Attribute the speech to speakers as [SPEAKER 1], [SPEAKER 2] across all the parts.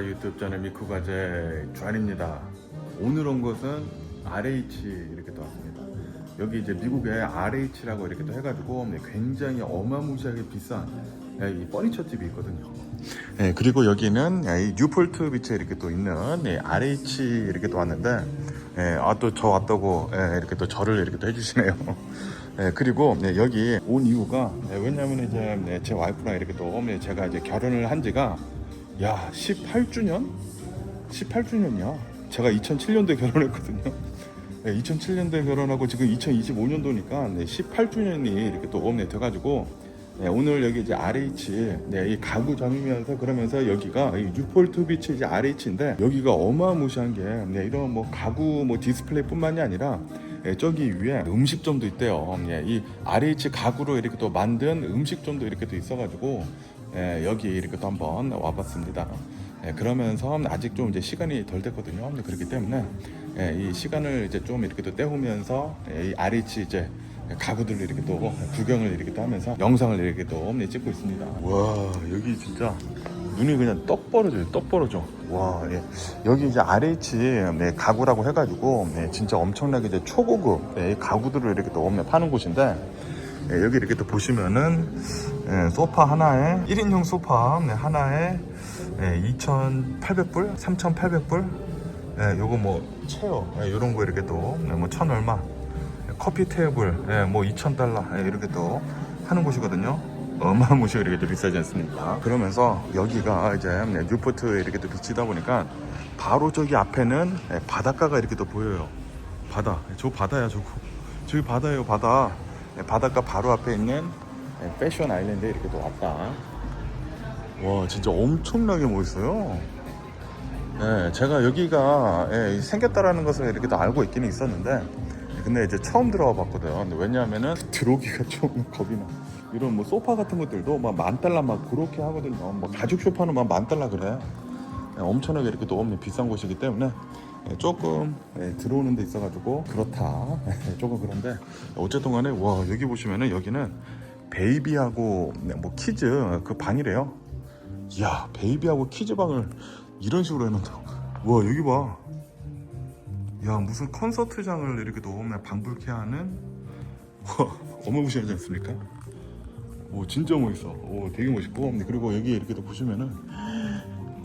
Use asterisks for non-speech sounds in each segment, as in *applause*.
[SPEAKER 1] 안녕하십니까 유튜브 채널 미쿠가제 주한입니다. 오늘 온 곳은 RH 이렇게 또 왔습니다. 여기 이제 미국의 RH라고 이렇게 또 해가지고 네, 굉장히 어마무시하게 비싼 네, 이 퍼니처 집이 있거든요. 네, 그리고 여기는 이 뉴폴트 비치에 이렇게 또 있는 네, RH 이렇게 또 왔는데 네, 아또 저 왔다고 네, 이렇게 또 저를 이렇게 또 해주시네요. *laughs* 네, 그리고 네, 여기 온 이유가 네, 왜냐면 이제 네, 제 와이프랑 이렇게 또 네, 제가 이제 결혼을 한 지가 야 18주년? 18주년이야. 제가 2007년도에 결혼했거든요. 네, 2007년도에 결혼하고 지금 2025년도니까 네, 18주년이 이렇게 또 오네 돼가지고 네, 오늘 여기 이제 RH 네, 이 가구 점이면서 그러면서 여기가 이 뉴폴트 비치 이제 RH인데 여기가 어마무시한 게 네, 이런 뭐 가구 뭐 디스플레이뿐만이 아니라 예, 저기 위에 음식점도 있대요. 예, 이 RH 가구로 이렇게 또 만든 음식점도 이렇게 또 있어가지고 예, 여기 이렇게 또 한번 와봤습니다. 예, 그러면서 아직 좀 이제 시간이 덜 됐거든요. 그렇기 때문에 예, 이 시간을 이제 좀 이렇게 또 때우면서 예, 이 RH 이제 가구들을 이렇게 또 구경을 이렇게 또 하면서 영상을 이렇게 또 네, 찍고 있습니다. 와 여기 진짜 눈이 그냥 떡 벌어져요. 떡 벌어져. 와 예. 여기 이제 RH 네, 가구라고 해가지고 네, 진짜 엄청나게 이제 초고급 네, 이 가구들을 이렇게 또 네, 파는 곳인데 예, 여기 이렇게 또 보시면은 예, 소파 하나에 1인용 소파 네, 하나에 예, 2,800불, 3,800불. 예, 요거 뭐 체어 예, 요런 거 이렇게 또뭐천 얼마. 예, 커피 테이블 예, 뭐 2,000달러 예, 이렇게 또 하는 곳이거든요. 어마무시하게 이렇게 또 비싸지 않습니까? 그러면서 여기가 이제 네, 뉴포트 이렇게 또 비치다 보니까 바로 저기 앞에는 예, 바닷가가 이렇게 또 보여요. 바다. 예, 저 바다야 저거. 저기 바다예요 바다. 예, 바닷가 바로 앞에 있는 예, 패션 아일랜드에 이렇게 또 왔다. 와 진짜 엄청나게 멋있어요. 네, 제가 여기가 예, 생겼다라는 것을 이렇게 또 알고 있기는 있었는데 근데 이제 처음 들어와 봤거든요. 왜냐하면은 들어오기가 *laughs* 좀 겁이 나. 이런 뭐 소파 같은 것들도 막 만 달러 막 그렇게 하거든요. 뭐 가죽 소파는 막 만 달러 그래. 예, 엄청나게 이렇게 또 엄청 비싼 곳이기 때문에 예, 조금 예, 들어오는 데 있어가지고 그렇다. *laughs* 예, 조금 그런데 어쨌든 간에 와 여기 보시면은 여기는 베이비하고 네, 뭐 키즈 그 방이래요. 이야 베이비하고 키즈 방을 이런 식으로 해놓는다고? 와 여기 봐 야 무슨 콘서트장을 이렇게 놓으면 방불케 하는? 와 어마무시하지 않습니까? 오 진짜 멋있어. 오 되게 멋있고. 그리고 여기 이렇게 또 보시면은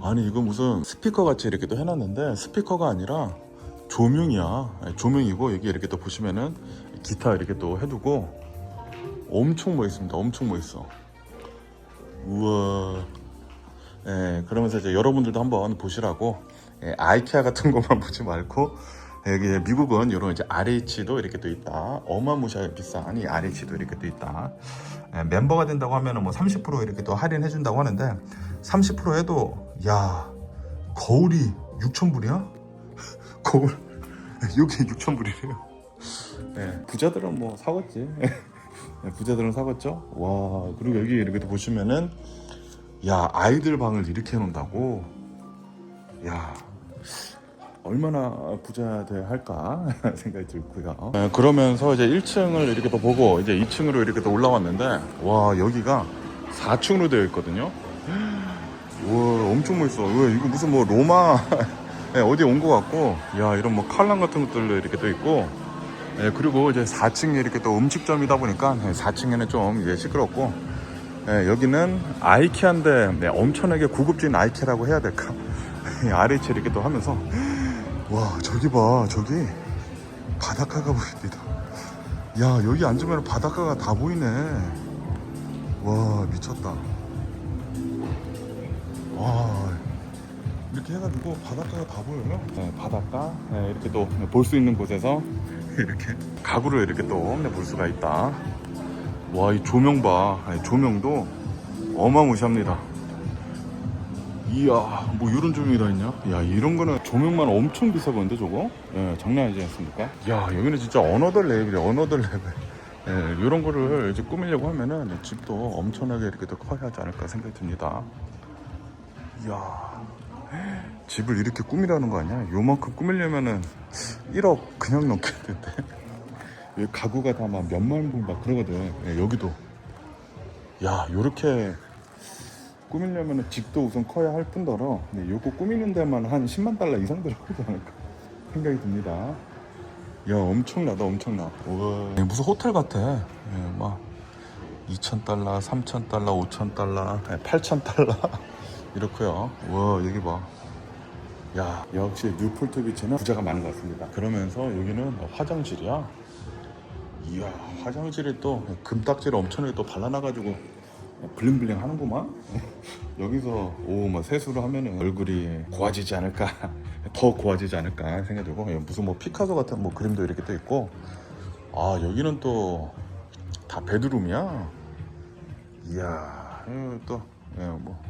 [SPEAKER 1] 아니 이거 무슨 스피커 같이 이렇게 또 해놨는데 스피커가 아니라 조명이야. 조명이고 여기 이렇게 또 보시면은 기타 이렇게 또 해두고 엄청 멋있습니다 엄청 멋있어 우와 예, 그러면서 이제 여러분들도 한번 보시라고 예, 아이케아 같은 것만 *laughs* 보지 말고 예, 여기 미국은 이런 이제 RH도 이렇게 또 있다. 어마무시하게 비싼 이 RH도 이렇게 또 있다. 예, 멤버가 된다고 하면은 뭐 30% 이렇게 또 할인해 준다고 하는데 30% 해도 야 거울이 6,000불이야? *laughs* 거울 여기 6,000불이래요. 예, 부자들은 뭐 사겠지. *laughs* 예, 부자들은 사겠죠. 와 그리고 여기 이렇게 또 보시면은 야 아이들 방을 이렇게 해놓는다고? 야 얼마나 부자 돼야 할까? 생각이 들고요. 네, 그러면서 이제 1층을 이렇게 또 보고 이제 2층으로 이렇게 또 올라왔는데 와 여기가 4층으로 되어 있거든요. *gasps* 와 엄청 멋있어. 왜 이거 무슨 뭐 로마? *laughs* 네, 어디 온 것 같고 야 이런 뭐 칼랑 같은 것들도 이렇게 또 있고 네, 그리고 이제 4층이 이렇게 또 음식점이다 보니까 4층에는 좀 이제 시끄럽고 네, 여기는 아이케아인데 네, 엄청나게 고급진 아이케아라고 해야 될까? *laughs* RH 이렇게 또 하면서 와 저기 봐 저기 바닷가가 보입니다. 야 여기 앉으면 바닷가가 다 보이네. 와 미쳤다. 와 이렇게 해가지고 바닷가가 다 보여요. 네, 바닷가 네, 이렇게 또 볼 수 있는 곳에서 *laughs* 이렇게 가구를 이렇게 또볼 수가 있다. 와, 이 조명 봐. 아니, 조명도 어마무시합니다. 이야, 뭐 이런 조명이 다 있냐? 야, 이런 거는 조명만 엄청 비싸건데 저거? 예, 장난 아니지 않습니까? 야, 여기는 진짜 어너더 레벨이야, 어너더 레벨. 예, 이런 거를 이제 꾸미려고 하면은 집도 엄청나게 이렇게 더 커야 하지 않을까 생각이 듭니다. 이야, 집을 이렇게 꾸미라는 거 아니야? 요만큼 꾸미려면은 1억 그냥 넘겠는데. 여기 *laughs* 가구가 다 막 몇만 불 막 그러거든. 예, 여기도. 야, 요렇게 꾸미려면 집도 우선 커야 할 뿐더러 네, 요거 꾸미는 데만 한 10만 달러 이상 들어가지 않을까 생각이 듭니다. 야 엄청나다 엄청나. 우와. 네, 무슨 호텔 같아. 예, 막 2,000달러, 3,000달러, 5,000달러, 8,000달러 이렇고요. 와 여기 봐. 야 역시 뉴폴트 비치는 부자가 많은 것 같습니다. 그러면서 여기는 화장실이야. 이야 화장실이 또 금딱지를 엄청나게 또 발라놔가지고 블링블링 하는구만. *laughs* 여기서 오뭐 세수를 하면은 얼굴이 고와지지 않을까, *laughs* 더 고와지지 않을까 생각이 들고 무슨 뭐 피카소 같은 뭐 그림도 이렇게 또 있고. 아 여기는 또 다 베드룸이야. 이야 여기 또 예, 뭐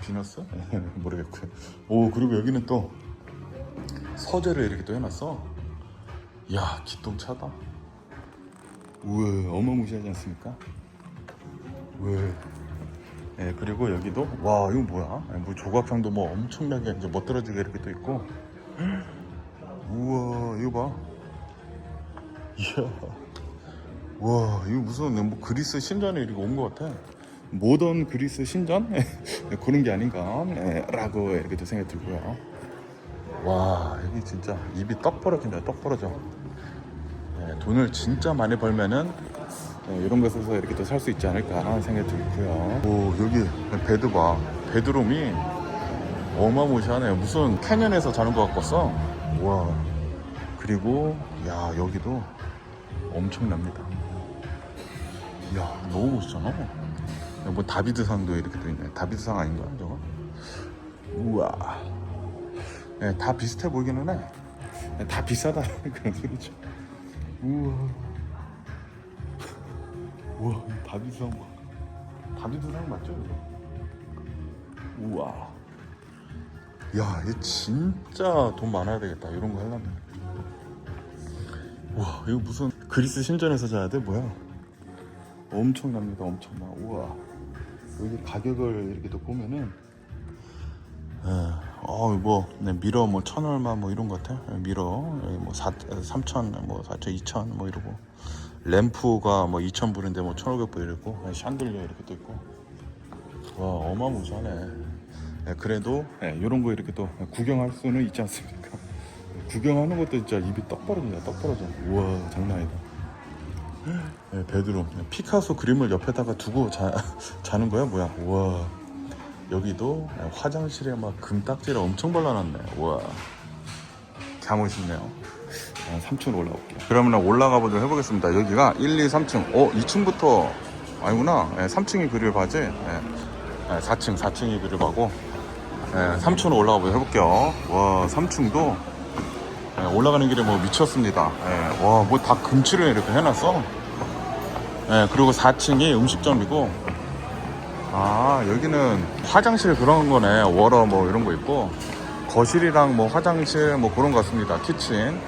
[SPEAKER 1] 비너스 *laughs* 모르겠고요. 오 그리고 여기는 또 서재를 이렇게 또 해놨어. 이야 기똥차다. 우와 어마무시하지 않습니까? 우와. 예 그리고 여기도 와 이거 뭐야? 예, 뭐 조각상도 뭐 엄청나게 이제 멋들어지게 이렇게 또 있고. *gasps* 우와 이거 봐. *laughs* 이야. 와 이거 무슨 뭐 그리스 신전에 이렇게 온 것 같아. 모던 그리스 신전 *laughs* 네, 그런 게 아닌가라고 이렇게 또 생각이 들고요. 와 여기 진짜 입이 떡 벌어진다 떡 벌어져. 네, 돈을 진짜 많이 벌면은 네, 이런 곳에서 이렇게 또 살 수 있지 않을까 생각이 들고요. 오 여기 베드 봐 베드룸이 어마무시하네 무슨 캐년에서 자는 것 같겠어. 와 그리고 야 여기도 엄청납니다. 이야 너무 멋있잖아. 야, 뭐 다비드상도 이렇게 또 있네. 다비드상 아닌가 저거? 우와. 네, 다 비슷해 보이기는 해. 네, 다 비싸다 *laughs* 그런 소리죠. 우와. 우와 이 다비드상 봐. 다비드상 맞죠 이거? 우와. 야, 얘 진짜 돈 많아야 되겠다. 이런 거 하려면. 우와, 이거 무슨 그리스 신전에서 자야 돼? 뭐야? 엄청납니다. 엄청나. 우와. 여기 가격을 이렇게 또 보면은 예, 어, 뭐, 네, 미러 뭐, 천 얼마 뭐 이런 것 같아. 예, 미러, 여기 뭐, 사, 삼천, 뭐, 사천, 이천, 뭐 이러고. 램프가 뭐, 이천 불인데 뭐, 천오백 불 이러고. 예, 샹들리어 이렇게 또 있고. 와, 어마무시하네. 예, 그래도, 예, 이런 거 이렇게 또 구경할 수는 있지 않습니까? 구경하는 것도 진짜 입이 떡 벌어진다, 떡 벌어져. 우와, 장난 아니다. 네, 베드룸 피카소 그림을 옆에다가 두고 자, *laughs* 자는 거야? 뭐야? 우와. 여기도 화장실에 막 금딱지를 엄청 발라놨네. 우와. 개멋있네요. 3층으로 올라올게요. 그러면 올라가 보도록 해보겠습니다. 여기가 1, 2, 3층. 어 2층부터. 아니구나. 네, 3층이 그릴 바지. 네, 4층 4층이 그릴 바고. 네, 3층으로 올라가 보도록 해볼게요. 와 3층도. 네, 올라가는 길에 뭐 미쳤습니다. 네, 와, 뭐 다 금칠을 이렇게 해놨어. 네, 그리고 4층이 음식점이고, 아, 여기는 화장실 그런 거네. 워러 뭐 이런 거 있고, 거실이랑 뭐 화장실 뭐 그런 거 같습니다. 키친.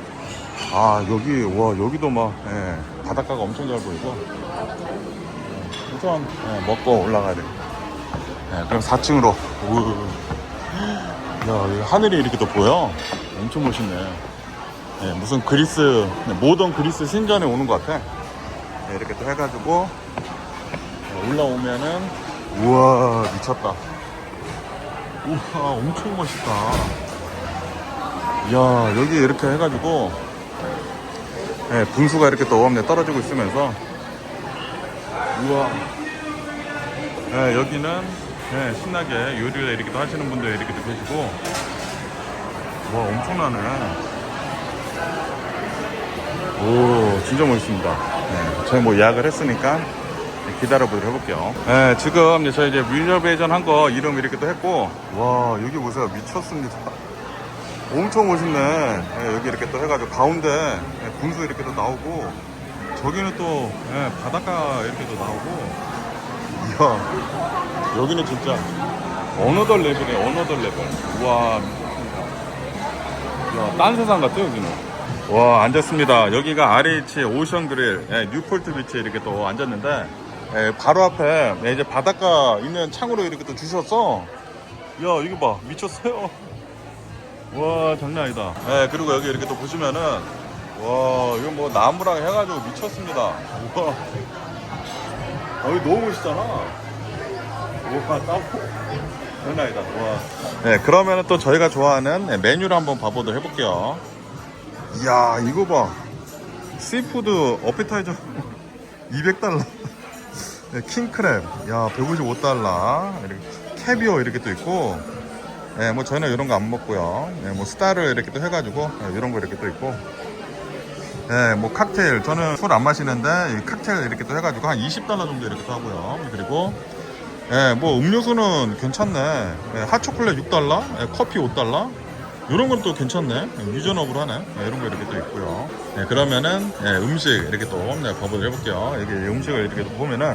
[SPEAKER 1] 아, 여기, 와, 여기도 막, 예, 바닷가가 엄청 잘 보이고. 네, 우선, 예, 먹고 올라가야 돼. 네, 그럼 4층으로. 야, 하늘이 이렇게 또 보여. 엄청 멋있네. 네, 무슨 그리스 네, 모던 그리스 신전에 오는 것 같아. 네, 이렇게 또 해가지고 네, 올라오면은 우와 미쳤다. 우와 엄청 멋있다. 야 여기 이렇게 해가지고 네, 분수가 이렇게 또 어음에 떨어지고 있으면서 우와 네, 여기는 네, 신나게 요리를 이렇게 또 하시는 분들 이렇게 또 계시고 와 엄청나네. 오, 진짜 멋있습니다. 네, 저희 뭐 예약을 했으니까 기다려보도록 해볼게요. 네, 지금 저희 이제 리저베이션 한 거 이름 이렇게 또 했고, 와, 여기 보세요. 미쳤습니다. 엄청 멋있네. 네, 여기 이렇게 또 해가지고 가운데 네, 분수 이렇게 또 나오고, 저기는 또 네, 바닷가 이렇게 또 나오고, 이야, 여기는 진짜 어너더 레벨이에요. 어너더 레벨. 우와, 미쳤습니다. 야, 딴 세상 같아, 여기는. 와 앉았습니다. 여기가 RH 오션 그릴 예, 뉴폴트 비치에 이렇게 또 앉았는데 예, 바로 앞에 예, 이제 바닷가 있는 창으로 이렇게 또 주셨어. 야 이거 봐. 미쳤어요. 와 장난 아니다. 예, 그리고 여기 이렇게 또 보시면은 와 이거 뭐 나무랑 해가지고 미쳤습니다. 와. 아, 여기 너무 멋있잖아. 우와 따보 장난 아니다. 와. 네 그러면은 또 저희가 좋아하는 네, 메뉴를 한번 봐보도록 해볼게요 이야 이거 봐. 씨푸드 어피타이저 *laughs* 200달러. 네, 킹크랩. 야 155달러. 이렇게 캐비어 이렇게 또 있고. 네, 뭐 저희는 이런 거 안 먹고요. 네, 뭐 스타를 이렇게 또 해가지고 네, 이런 거 이렇게 또 있고. 네, 뭐 칵테일. 저는 술 안 마시는데 이 칵테일 이렇게 또 해가지고 한 20달러 정도 이렇게 또 하고요. 그리고 예, 뭐 음료수는 괜찮네. 예, 핫초콜릿 6달러? 예, 커피 5달러 이런 건 또 괜찮네. 유전업으로 하네. 예, 이런 거 이렇게 또 있고요. 예, 그러면은 예, 음식 이렇게 또 네, 가보도록 해볼게요. 이게 음식을 이렇게 또 보면은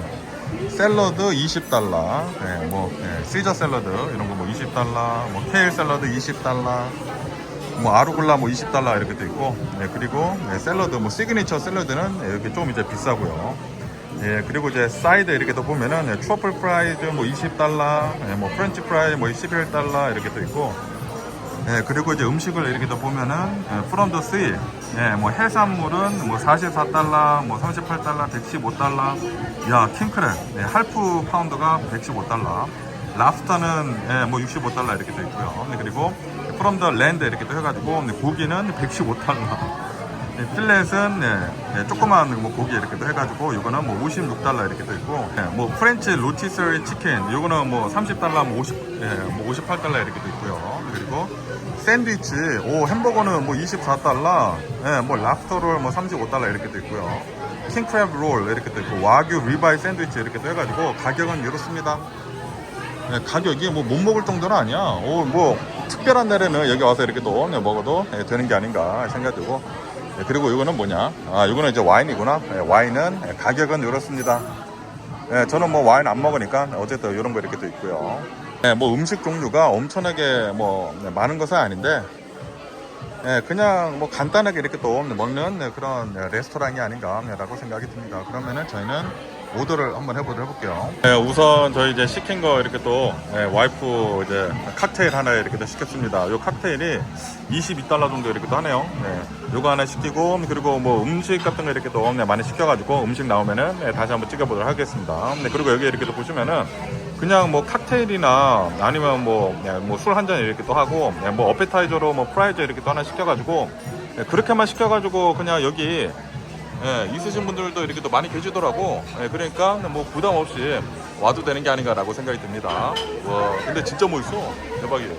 [SPEAKER 1] 샐러드 20달러. 예, 뭐 예, 시저 샐러드 이런 거 뭐 20달러. 뭐 케일 샐러드 20달러. 뭐 아루글라 뭐 20달러 이렇게 돼 있고. 예, 그리고 예, 샐러드 뭐 시그니처 샐러드는 예, 이렇게 좀 이제 비싸고요. 예 그리고 이제 사이드 이렇게 또 보면은 예, 트러플 프라이즈 뭐 20달러. 예, 뭐 프렌치 프라이 뭐 11달러 이렇게 또 있고 예 그리고 이제 음식을 이렇게 또 보면은 예, from the sea 예 뭐 해산물은 뭐 44달러 뭐 38달러 115달러. 야 킹크랩. 예, 할프 파운드가 115달러. 랍스터는 예, 뭐 65달러 이렇게 또 있고요. 네, 그리고 from the land 이렇게 또 해가지고 네, 고기는 115달러. 네, 필렛은 네, 네, 조그만 뭐 고기 이렇게 또 해가지고 이거는 뭐 56달러 이렇게 또 있고 네, 뭐 프렌치 로티스리 치킨 이거는 뭐 30달러 뭐 50, 네, 뭐 58달러 이렇게 또 있고요 그리고 샌드위치 오 햄버거는 뭐 24달러 네, 뭐 랍스터롤 뭐 35달러 이렇게 또 있고요 킹크랩 롤 이렇게 또 있고 와규 리바이 샌드위치 이렇게 또 해가지고 가격은 이렇습니다 네, 가격이 뭐 못 먹을 정도는 아니야. 오, 뭐 특별한 날에는 여기 와서 이렇게 또 먹어도 예, 되는 게 아닌가 생각이 들고. 예, 그리고 이거는 뭐냐? 아, 이거는 이제 와인이구나. 예, 와인은 예, 가격은 이렇습니다. 예, 저는 뭐 와인 안 먹으니까 어쨌든 이런 거 이렇게 또 있고요. 예, 뭐 음식 종류가 엄청나게 뭐 네, 많은 것은 아닌데 예, 그냥 뭐 간단하게 이렇게 또 먹는 네, 그런 네, 레스토랑이 아닌가라고 생각이 듭니다. 그러면은 저희는 오더를 한번 해보도록 해볼게요. 네, 우선 저희 이제 시킨 거 이렇게 또 네, 와이프 이제 칵테일 하나 이렇게 또 시켰습니다. 요 칵테일이 22달러 정도 이렇게 또 하네요. 네, 요거 하나 시키고 그리고 뭐 음식 같은 거 이렇게 또 네, 많이 시켜가지고 음식 나오면은 네, 다시 한번 찍어보도록 하겠습니다. 네, 그리고 여기 이렇게 또 보시면은 그냥 뭐 칵테일이나 아니면 뭐술한 잔 이렇게 또 하고 네, 뭐 어페타이저로 뭐 프라이저 이렇게 또 하나 시켜가지고 네, 그렇게만 시켜가지고 그냥 여기 예, 있으신 분들도 이렇게 또 많이 계시더라고. 예, 그러니까 뭐 부담 없이 와도 되는 게 아닌가라고 생각이 듭니다. 와, 근데 진짜 멋있어. 대박이에요.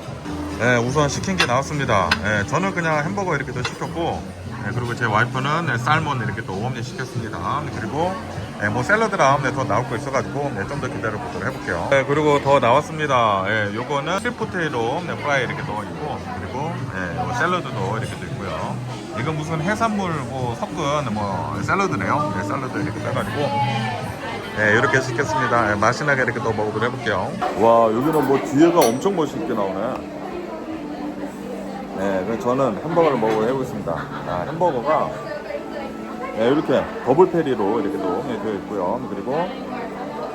[SPEAKER 1] 예, 우선 시킨 게 나왔습니다. 예, 저는 그냥 햄버거 이렇게 또 시켰고, 예, 그리고 제 와이프는 예, 살몬 이렇게 또 오엄니 시켰습니다. 그리고 예, 뭐 샐러드랑 네, 더 나올 거 있어가지고 네, 좀 더 기다려 보도록 해볼게요. 예, 그리고 더 나왔습니다. 예, 요거는 스포테이로 네, 프라이 이렇게 또 있고, 그리고 예, 요 샐러드도 이렇게 또 있고요. 이건 무슨 해산물 뭐 섞은 뭐 샐러드네요. 네, 샐러드 이렇게 떠가지고 네, 이렇게 시켰습니다. 네, 맛있나게 이렇게 또 먹어보도록 해볼게요. 와, 여기는 뭐 뒤에가 엄청 멋있게 나오네. 네, 그래서 저는 햄버거를 먹어보도록 해보겠습니다. 아, 햄버거가 네, 이렇게 더블 페리로 이렇게 또 네, 되어 있고요. 그리고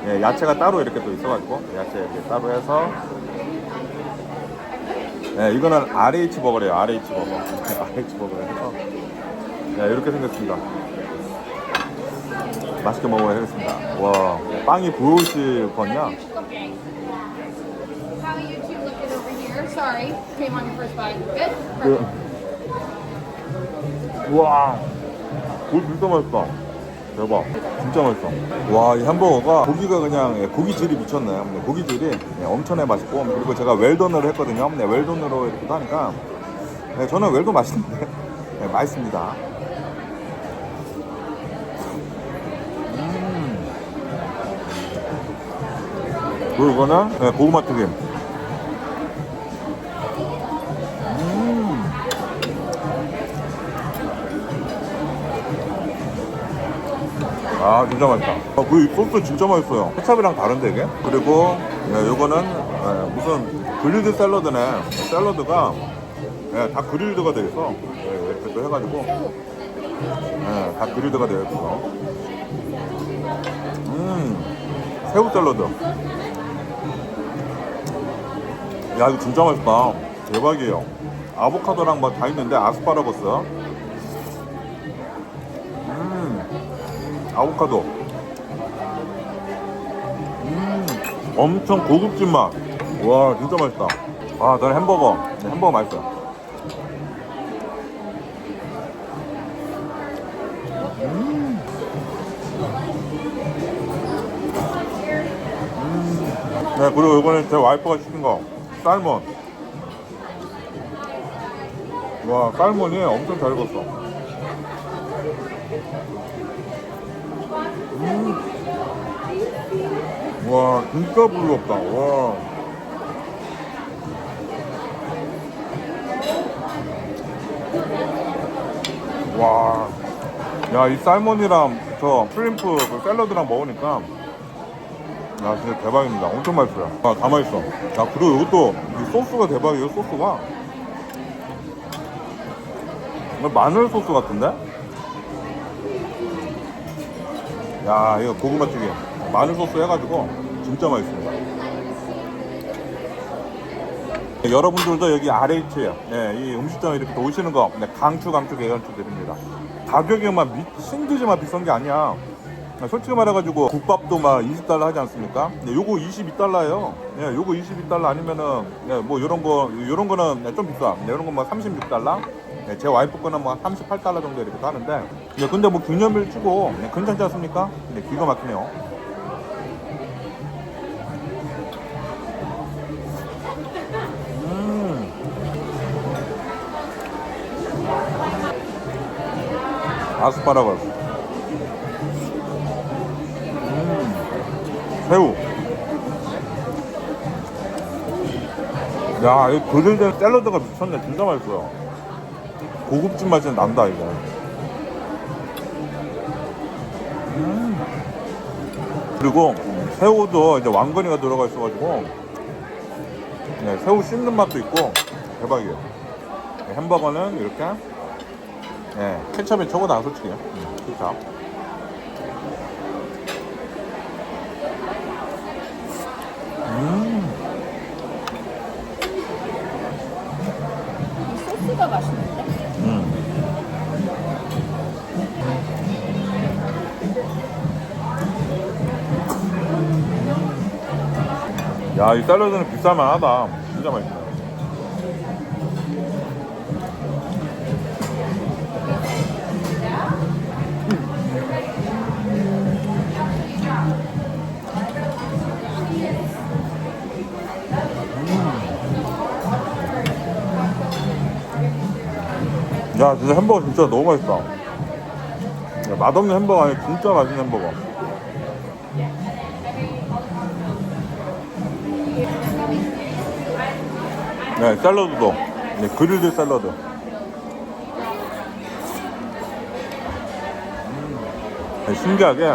[SPEAKER 1] 네, 야채가 따로 이렇게 또 있어가지고 야채 이렇게 따로 해서 네, 이거는 RH 버거래요. RH 버거. *laughs* RH 버거를 해서 네, 이렇게 생겼습니다. 맛있게 먹어야겠습니다. 와, 빵이 부으실 거냐? 그, 우와, 굴 진짜 맛있다. 대박. 진짜 맛있어. 와, 이 햄버거가 고기가 그냥 예, 고기질이 미쳤네. 네, 고기질이 예, 엄청나게 맛있고 그리고 제가 웰던을 했거든요. 네, 웰던으로 이렇게 하니까 네, 저는 웰던 맛있는데 *laughs* 네, 맛있습니다. 음. 그리고 이거는 네, 고구마 튀김. 아 진짜 맛있다. 아, 그 소스 진짜 맛있어요. 케찹이랑 다른데 이게? 그리고 예, 요거는 예, 무슨 그릴드 샐러드네. 샐러드가 예, 다 그릴드가 돼 있어. 예, 이렇게 또 해가지고. 예, 다 그릴드가 되어 있어. 음 새우 샐러드. 야 이거 진짜 맛있다. 대박이에요. 아보카도랑 막 다 있는데 아스파라거스 아보카도 음 엄청 고급진 맛. 와, 진짜 맛있다. 아, 저는 햄버거. 네, 햄버거 맛있어요. 음. 네, 그리고 이거는 제 와이프가 시킨 거. 살몬. 와, 살몬이 엄청 잘 익었어. 와 진짜 부드럽다 와 와. 야, 이 살몬이랑 저 프림프 그 샐러드랑 먹으니까 야, 진짜 대박입니다. 엄청 맛있어요. 아, 다 맛있어. 야, 그리고 이것도 이 소스가 대박이에요, 소스가. 마늘 소스 같은데? 야, 이거 고구마 튀김. 마늘 소스 해가지고 진짜 맛있습니다. 네, 여러분들도 여기 RH 네, 이 음식점에 이렇게 또 오시는 거 네, 강추 강추 개강추 드립니다. 가격이 막 미친 듯이만 비싼 게 아니야. 네, 솔직히 말해가지고 국밥도 막 20달러 하지 않습니까? 네, 요거 22달러예요. 네, 요거 22달러 아니면은 네, 뭐 요런 거 요런 거는 네, 좀 비싸. 네, 요런 건뭐 36달러. 네, 제 와이프 거는 뭐 38달러 정도 이렇게 하는데 네, 근데 뭐 기념일 치고 네, 괜찮지 않습니까? 네, 기가 막히네요. 아스파라거스. 음. 새우. 야, 이 그릴된 샐러드가 미쳤네. 진짜 맛있어요. 고급진 맛이 난다, 이거. 음. 그리고 새우도 이제 왕건이가 들어가 있어가지고 네, 새우 씹는 맛도 있고 대박이에요. 네, 햄버거는 이렇게 네, 케첩이 최고다 솔직히. 음, 케첩. 음,
[SPEAKER 2] 이 소스가 맛있는데?
[SPEAKER 1] 음. 야, 이 샐러드는 비쌀만 하다. 진짜 맛있네. 야, 진짜 햄버거 진짜 너무 맛있다. 야, 맛없는 햄버거 아니야. 진짜 맛있는 햄버거. 네, 샐러드도. 네, 그릴드 샐러드. 음. 네, 신기하게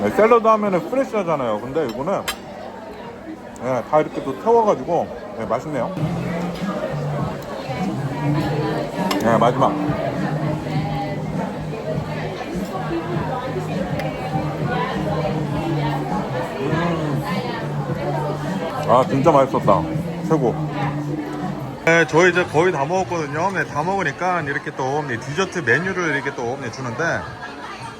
[SPEAKER 1] 네, 샐러드 하면은 프레시하잖아요. 근데 이거는 네, 다 이렇게 또 태워가지고 네, 맛있네요. 네, 마지막. 음. 아, 진짜 맛있었다. 최고. 네, 저희 이제 거의 다 먹었거든요. 네, 다 먹으니까 이렇게 또 네, 디저트 메뉴를 이렇게 또 네, 주는데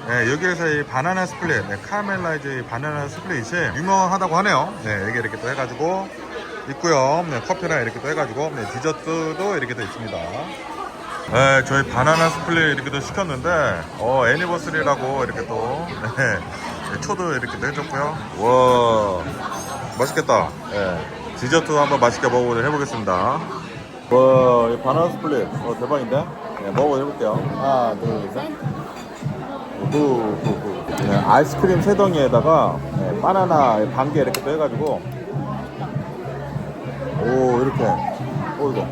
[SPEAKER 1] 네, 여기에서 이 바나나 스플릿, 네, 카라멜라이즈 이 바나나 스플릿이 유명하다고 하네요. 네, 여기 이렇게 또 해가지고 있고요. 네, 커피랑 이렇게 또 해가지고 네, 디저트도 이렇게 또 있습니다. 네, 저희 바나나 스플릿 이렇게 또 시켰는데 어 애니버스리라고 이렇게 또 네, 네, 초도 이렇게 또 해줬고요. 와 맛있겠다. 네, 디저트도 한번 맛있게 먹어보도록 해보겠습니다. 와, 이 바나나 스플릿 어, 대박인데? 네, 먹어보도록 해볼게요. 하나, 둘, 셋. 후, 후, 후. 네, 아이스크림 세 덩이에다가 네, 바나나 반 개 이렇게 또 해가지고 오 이렇게 오 이거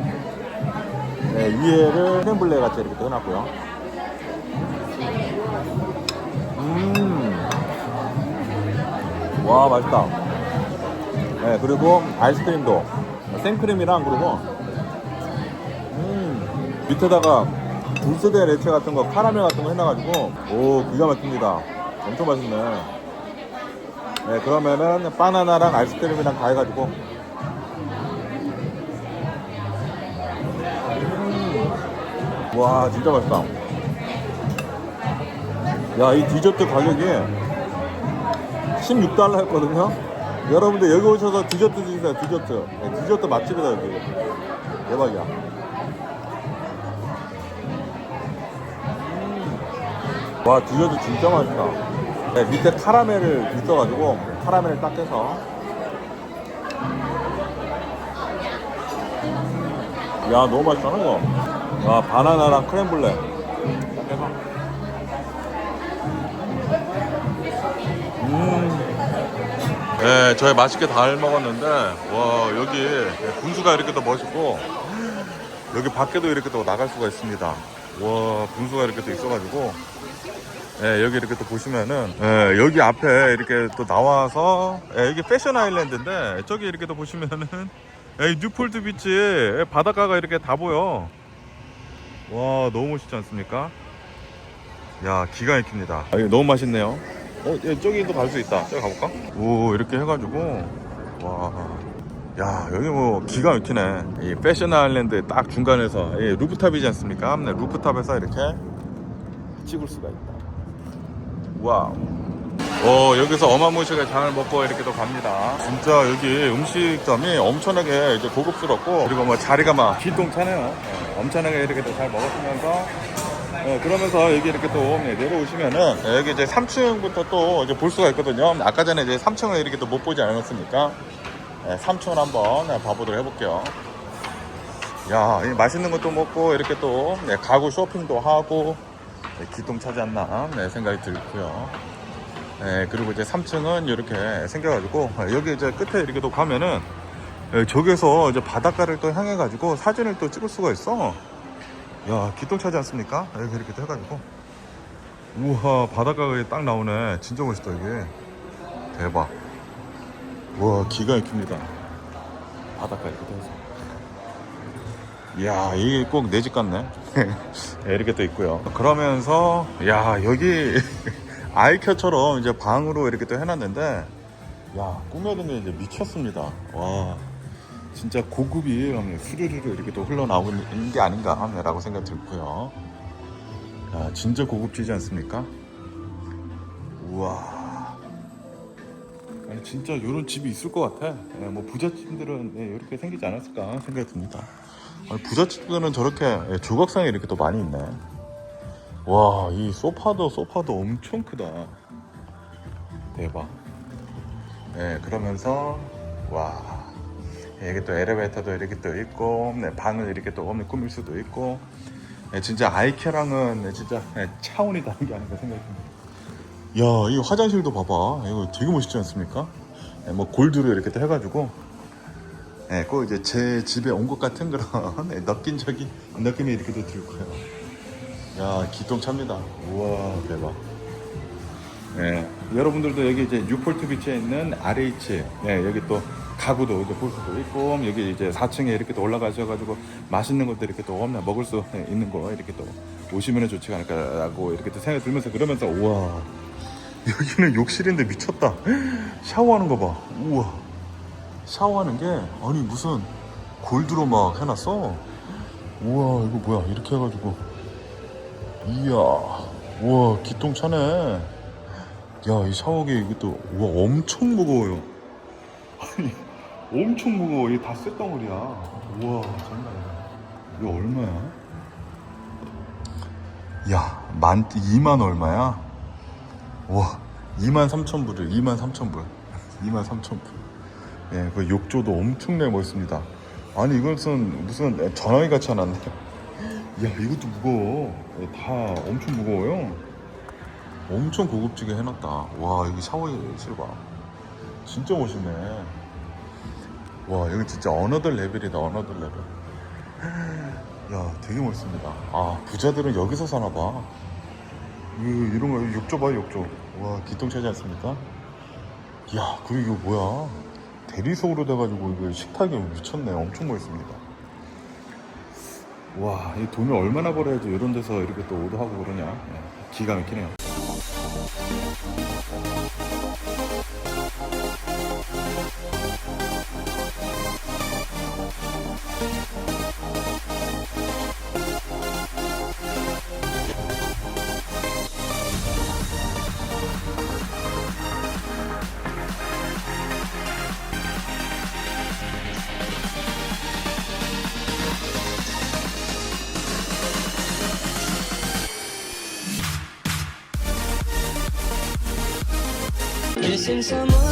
[SPEAKER 1] 네, 위에를 크렘블레 같이 이렇게 또 해놨고요. 음, 와 맛있다. 네, 그리고 아이스크림도 생크림이랑 그리고 음, 밑에다가 불스데 레체 같은 거 카라멜 같은 거 해놔가지고 오 기가 막힙니다. 엄청 맛있네. 네, 그러면은 바나나랑 아이스크림이랑 다 해가지고 와 진짜 맛있다. 야 이 디저트 가격이 16달러 했거든요? 여러분들 여기 오셔서 디저트 드세요 디저트. 네, 디저트 맛집이다 여기. 대박이야. 음. 와 디저트 진짜 맛있다. 네, 밑에 카라멜을 있어가지고 카라멜을 딱 해서. 야 너무 맛있다 이거 와 바나나랑 크렘블레 딱 해서 음 네, 저희 맛있게 잘 먹었는데 와 여기 분수가 이렇게 또 멋있고 여기 밖에도 이렇게 또 나갈 수가 있습니다. 와 분수가 이렇게 또 있어가지고 예, 여기 이렇게 또 보시면은 예, 여기 앞에 이렇게 또 나와서 예, 여기 패션 아일랜드인데 저기 이렇게 또 보시면은 예, 이 뉴폴드 비치 예, 바닷가가 이렇게 다 보여. 와 너무 멋있지 않습니까? 야 기가 막힙니다. 아, 이거 너무 맛있네요. 어, 예, 저기도 갈 수 있다. 저기 가볼까? 오, 이렇게 해가지고, 와. 야, 여기 뭐 기가 막히네. 이 패션 아일랜드 딱 중간에서, 이 루프탑이지 않습니까? 네, 루프탑에서 이렇게 찍을 수가 있다. 와우. 어, 여기서 어마무시하게 장을 먹고 이렇게 또 갑니다. 진짜 여기 음식점이 엄청나게 이제 고급스럽고, 그리고 뭐 자리가 막 기똥차네요. 네, 엄청나게 이렇게 또 잘 먹었으면서, 네, 그러면서 여기 이렇게 또 네, 내려오시면은 네, 여기 이제 3층부터 또 이제 볼 수가 있거든요. 아까 전에 이제 3층을 이렇게 또 못 보지 않았습니까? 네, 3층을 한번 네, 봐보도록 해볼게요. 야, 이 맛있는 것도 먹고 이렇게 또 네, 가구 쇼핑도 하고 네, 기똥 차지 않나 네, 생각이 들고요. 네, 그리고 이제 3층은 이렇게 생겨가지고 네, 여기 이제 끝에 이렇게 또 가면은 네, 저기서 이제 바닷가를 또 향해 가지고 사진을 또 찍을 수가 있어. 야 기똥차지 않습니까? 여기 이렇게 또 해가지고. 우와 바닷가가 딱 나오네. 진짜 멋있다 이게. 대박. 우와 기가 막힙니다. 바닷가 이렇게 또 해서. 이야 이게 꼭 내 집 같네. 네, *laughs* 이렇게 또 있고요. 그러면서 야 여기 *laughs* 아이캐처럼 이제 방으로 이렇게 또 해놨는데 야 꾸며둔 게 이제 미쳤습니다 와 진짜 고급이 수르르르 이렇게 또 흘러나오는 게 아닌가 라고 생각 들고요. 야, 진짜 고급지지 않습니까? 우와. 아니, 진짜 이런 집이 있을 것 같아. 예, 뭐 부잣집들은 예, 이렇게 생기지 않았을까 생각이 듭니다. 부잣집들은 저렇게 예, 조각상이 이렇게 또 많이 있네. 와, 이 소파도 소파도 엄청 크다. 대박. 네, 그러면서 와. 여기 또 엘리베이터도 이렇게 또 있고 네, 방을 이렇게 또 오면 꾸밀 수도 있고 네, 진짜 아이케랑은 네, 진짜 네, 차원이 다른 게 아닌가 생각이 듭니다 야, 이 화장실도 봐봐 이거 되게 멋있지 않습니까? 네, 뭐 골드로 이렇게 또 해가지고 네, 꼭 이제 제 집에 온 것 같은 그런 네, 느낌적인 느낌이 이렇게 또 들고요 야, 기똥차입니다. 우와 대박. 네, 여러분들도 여기 이제 뉴폴트 비치에 있는 RH 네, 여기 또 가구도 이제 볼 수도 있고 여기 이제 4층에 이렇게 또 올라가셔가지고 맛있는 것들 이렇게 또 없나 먹을 수 있는 거 이렇게 또 오시면 좋지 않을까라고 이렇게 또 생각이 들면서 그러면서 우와. *laughs* 여기는 욕실인데 미쳤다. 샤워하는 거 봐. 우와. 샤워하는 게 아니 무슨 골드로 막 해놨어? 우와 이거 뭐야? 이렇게 해가지고 이야 우와 기똥차네. 야 이 샤워기 이것도 우와 엄청 무거워요. 아니 엄청 무거워. 이게 다 쇳덩어리야. 우와 장난 아니다 이거 얼마야? 야, 만, 2만 얼마야? 와, 2만 3천 불이요. 2만 3천 불. *laughs* 2만 3천 불. 예, 그 욕조도 엄청나게 멋있습니다. 아니 이것은 무슨 전화기 같이 해놨네 야 이것도 무거워 예, 다 엄청 무거워요 엄청 고급지게 해놨다 와 여기 샤워실 봐 진짜 멋있네. 와, 여기 진짜 어너더 레벨이다, 어너더 레벨. 야, 되게 멋있습니다. 아, 부자들은 여기서 사나봐. 이, 이런 거, 욕조 봐, 욕조. 와, 기똥차지 않습니까? 야, 그리고 이거 뭐야. 대리석으로 돼가지고 이거 식탁이 미쳤네. 엄청 멋있습니다. 와, 이 돈을 얼마나 벌어야지 이런 데서 이렇게 또 오도하고 그러냐. 예, 기가 막히네요.
[SPEAKER 3] since I'm